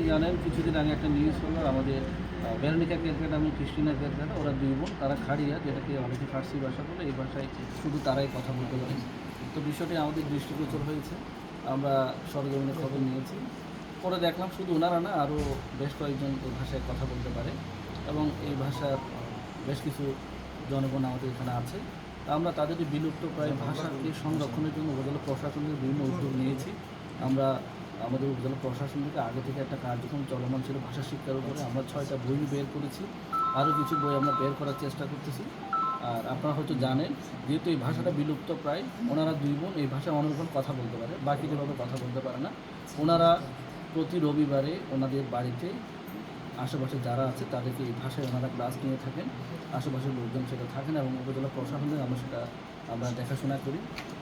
জানেন কিছুদিন আগে একটা নিউজ হলো আমাদের আহ, ভেরোনিকা কেরকেট এবং ক্রিস্টিনা কেরকেট ওরা দুই বোন তারা খাড়িয়া যেটাকে অনেকে ফার্সি ভাষা বলে এই ভাষায় শুধু তারাই কথা বলতে পারে। তো বিষয়টি আমাদের দৃষ্টিগোচর হয়েছে। আমরা সরজমিনে খবর নিয়েছি। পরে দেখলাম শুধু ওনারা না আরও বেশ কয়েকজন এই ভাষায় কথা বলতে পারে। এবং এই ভাষার বেশ কিছু জনগণ আমাদের এখানে আছে। তা আমরা তাদের বিলুপ্ত প্রায় ভাষাকে সংরক্ষণের জন্য উপজেলা প্রশাসনের বিভিন্ন উদ্যোগ নিয়েছি। আমরা আমাদের উপজেলা প্রশাসন থেকে আগে থেকে একটা কার্যক্রম চলমান ছিল ভাষা শিক্ষার উপরে। আমরা ছয়টা বই বের করেছি। আরও কিছু বই আমরা বের করার চেষ্টা করতেছি। আর আপনারা হয়তো জানেন, যেহেতু এই ভাষাটা বিলুপ্ত প্রায়, ওনারা দুই বোন এই ভাষায় অনেকক্ষণ কথা বলতে পারে বাকি যেভাবে কথা বলতে পারে না। ওনারা প্রতি রবিবারে ওনাদের বাড়িতে আশেপাশে যারা আছে, তাদেরকে এই ভাষায় ওনারা ক্লাস নিয়ে থাকেন। আশেপাশের লোকজন সেটা থাকেন এবং উপজেলা প্রশাসনের আমরা সেটা, আমরা দেখাশোনা করি।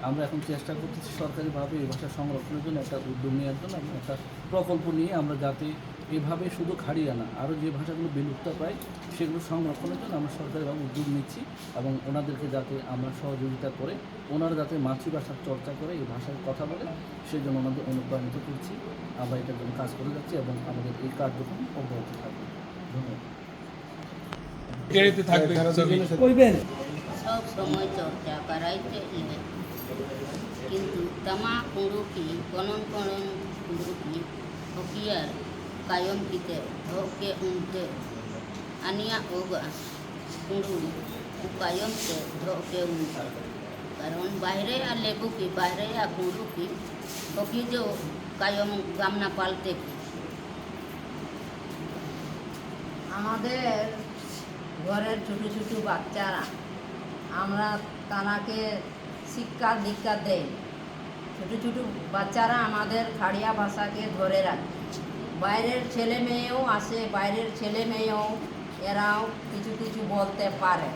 আমরা এখন চেষ্টা করতেছি সরকারিভাবে এই ভাষা সংরক্ষণের জন্য একটা উদ্যোগ নেওয়ার জন্য একটা প্রকল্প নিয়ে আমরা যাতে এভাবে শুধু খাড়িয়ে না আরও যে ভাষাগুলো বিলুপ্ত পায় সেগুলো সংরক্ষণের জন্য আমরা সরকারিভাবে উদ্যোগ নিচ্ছি এবং ওনাদেরকে যাতে আমরা সহযোগিতা করে ওনারা যাতে মাতৃভাষার চর্চা করে এই ভাষায় কথা বলে সেই জন্য ওনাদের অনুপ্রাণিত করছি। আমরা এটার জন্য কাজ করে যাচ্ছি এবং আমাদের এই কার্যক্রম অব্যাহত থাকবে। ধন্যবাদ। সব সময় চর্চা করাইতে ইবে কিন্তু তামা কুঁড়ুকি কনন কনন কুঁড়ুকি হকিয়ার কায়মকিতে ধোকে উনতে আনিয়া ওগা কুঁড়ু কায়মতে ধোকে উনতে কারণ বাইরে আর লেবু কি বাইরে আর কুঁড়ু কি হকি যে কায়ম গামনা পালতে আমাদের ঘরের ছোটো ছোটো বাচ্চারা, আমরা তারাকে শিক্ষা দীক্ষা দেই। ছোটো ছোটো বাচ্চারা আমাদের খাড়িয়া ভাষাকে ধরে রাখে। বাইরের ছেলে মেয়েও আসে বাইরের ছেলে মেয়েও এরাও কিছু কিছু বলতে পারে।